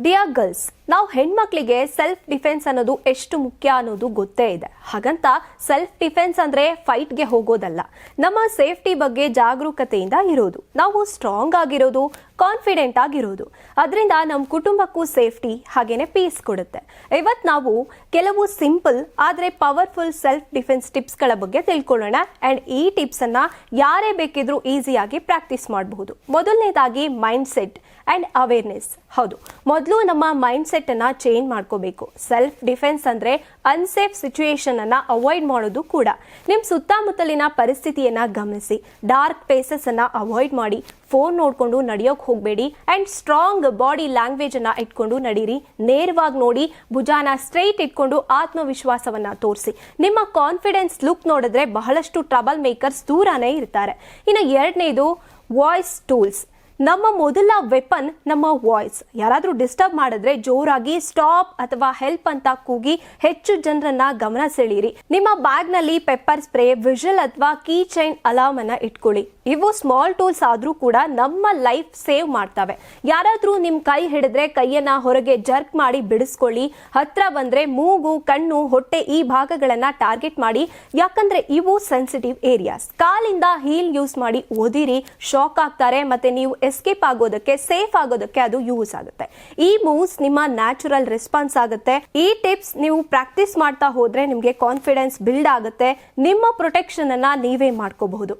Dear girls, ನಾವು ಹೆಣ್ಮಕ್ಳಿಗೆ self defence ಅನ್ನೋದು ಎಷ್ಟು ಮುಖ್ಯ ಅನ್ನೋದು ಗೊತ್ತೇ ಇದೆ. ಹಾಗಂತ ಸೆಲ್ಫ್ ಡಿಫೆನ್ಸ್ ಅಂದ್ರೆ ಫೈಟ್ಗೆ ಹೋಗೋದಲ್ಲ. ನಮ್ಮ ಸೇಫ್ಟಿ ಬಗ್ಗೆ ಜಾಗರೂಕತೆಯಿಂದ ಇರೋದು. ನಾವು ಸ್ಟ್ರಾಂಗ್ ಆಗಿರೋದು ಕಾನ್ಫಿಡೆಂಟ್ ಆಗಿರೋದು. ಅದರಿಂದ ನಮ್ಮ ಕುಟುಂಬಕ್ಕೂ ಸೇಫ್ಟಿ ಹಾಗೇನೆ ಪೀಸ್ ಕೊಡುತ್ತೆ. ಇವತ್ತು ನಾವು ಕೆಲವು ಸಿಂಪಲ್ ಆದರೆ ಪವರ್ಫುಲ್ ಸೆಲ್ಫ್ ಡಿಫೆನ್ಸ್ ಟಿಪ್ಸ್ಗಳ ಬಗ್ಗೆ ತಿಳ್ಕೊಳ್ಳೋಣ. ಅಂಡ್ ಈ ಟಿಪ್ಸ್ ಅನ್ನ ಯಾರೇ ಬೇಕಿದ್ರೂ ಈಸಿಯಾಗಿ ಪ್ರಾಕ್ಟೀಸ್ ಮಾಡಬಹುದು. ಮೊದಲನೇದಾಗಿ ಮೈಂಡ್ ಸೆಟ್ ಅಂಡ್ ಅವೇರ್ನೆಸ್ ಹೌದು. ಮೊದಲು ನಮ್ಮ ಮೈಂಡ್ ಸೆಟ್ ಅನ್ನ ಚೇಂಜ್ ಮಾಡ್ಕೋಬೇಕು. ಸೆಲ್ಫ್ ಡಿಫೆನ್ಸ್ ಅಂದ್ರೆ ಅನ್ಸೇಫ್ ಸಿಚುಯೇಷನ್ ಅನ್ನ ಅವಾಯ್ಡ್ ಮಾಡೋದು ಕೂಡ. ನಿಮ್ ಸುತ್ತಮುತ್ತಲಿನ ಪರಿಸ್ಥಿತಿಯನ್ನ ಗಮನಿಸಿ. ಡಾರ್ಕ್ ಪ್ಲೇಸಸ್ ಅನ್ನ ಅವಾಯ್ಡ್ ಮಾಡಿ. ಫೋನ್ ನೋಡ್ಕೊಂಡು ನಡೆಯೋಕೆ ಹೋಗಬೇಡಿ. ಅಂಡ್ ಸ್ಟ್ರಾಂಗ್ ಬಾಡಿ ಲ್ಯಾಂಗ್ವೇಜ್ ಅನ್ನ ಇಟ್ಕೊಂಡು ನಡೀರಿ. ನೇರವಾಗಿ ನೋಡಿ ಭುಜಾನ ಸ್ಟ್ರೈಟ್ ಇಟ್ಕೊಂಡು ಆತ್ಮವಿಶ್ವಾಸವನ್ನ ತೋರಿಸಿ. ನಿಮ್ಮ ಕಾನ್ಫಿಡೆನ್ಸ್ ಲುಕ್ ನೋಡಿದ್ರೆ ಬಹಳಷ್ಟು ಟ್ರಬಲ್ ಮೇಕರ್ಸ್ ದೂರನೇ ಇರ್ತಾರೆ. ಇನ್ನು ಎರಡನೇದು ವಾಯ್ಸ್ ಟೂಲ್ಸ್ ನಮ್ಮ ಮೊದಲ ವೆಪನ್ ನಮ್ಮ ವಾಯ್ಸ್ ಯಾರಾದರೂ ಡಿಸ್ಟರ್ಬ್ ಮಾಡಿದ್ರೆ ಜೋರಾಗಿ ಸ್ಟಾಪ್ ಅಥವಾ ಹೆಲ್ಪ್ ಅಂತ ಕೂಗಿ ಹೆಚ್ಚು ಜನರನ್ನ ಗಮನ ಸೆಳೀರಿ. ನಿಮ್ಮ ಬ್ಯಾಗ್ನಲ್ಲಿ ಪೆಪ್ಪರ್ ಸ್ಪ್ರೇ ವಿಷಲ್ ಅಥವಾ ಕೀ ಚೈನ್ ಅಲಾರ್ಮ್ ಅನ್ನ ಇಟ್ಕೊಳ್ಳಿ. ಇವು ಸ್ಮಾಲ್ ಟೂಲ್ಸ್ ಆದ್ರೂ ಕೂಡ ನಮ್ಮ ಲೈಫ್ ಸೇವ್ ಮಾಡ್ತವೆ. ಯಾರಾದ್ರೂ ನಿಮ್ ಕೈ ಹಿಡಿದ್ರೆ ಕೈಯನ್ನ ಹೊರಗೆ ಜರ್ಕ್ ಮಾಡಿ ಬಿಡಿಸ್ಕೊಳ್ಳಿ. ಹತ್ರ ಬಂದ್ರೆ ಮೂಗು, ಕಣ್ಣು, ಹೊಟ್ಟೆ ಈ ಭಾಗಗಳನ್ನ ಟಾರ್ಗೆಟ್ ಮಾಡಿ. ಯಾಕಂದ್ರೆ ಇವು ಸೆನ್ಸಿಟಿವ್ ಏರಿಯಾಸ್ ಕಾಲಿಂದ ಹೀಲ್ ಯೂಸ್ ಮಾಡಿ ಓದಿರಿ. ಶಾಕ್ ಆಗ್ತಾರೆ, ಮತ್ತೆ ನೀವು ಎಸ್ಕೇಪ್ ಆಗೋದಕ್ಕೆ, ಸೇಫ್ ಆಗೋದಕ್ಕೆ ಅದು ಯೂಸ್ ಆಗುತ್ತೆ. ಈ ಮೂವ್ಸ್ ನಿಮ್ಮ ನ್ಯಾಚುರಲ್ ರೆಸ್ಪಾನ್ಸ್ ಆಗುತ್ತೆ. ಈ ಟಿಪ್ಸ್ ನೀವು ಪ್ರಾಕ್ಟೀಸ್ ಮಾಡ್ತಾ ಹೋದ್ರೆ ನಿಮಗೆ ಕಾನ್ಫಿಡೆನ್ಸ್ ಬಿಲ್ಡ್ ಆಗುತ್ತೆ. ನಿಮ್ಮ ಪ್ರೊಟೆಕ್ಷನ್ ಅನ್ನ ನೀವೇ ಮಾಡ್ಕೋಬಹುದು.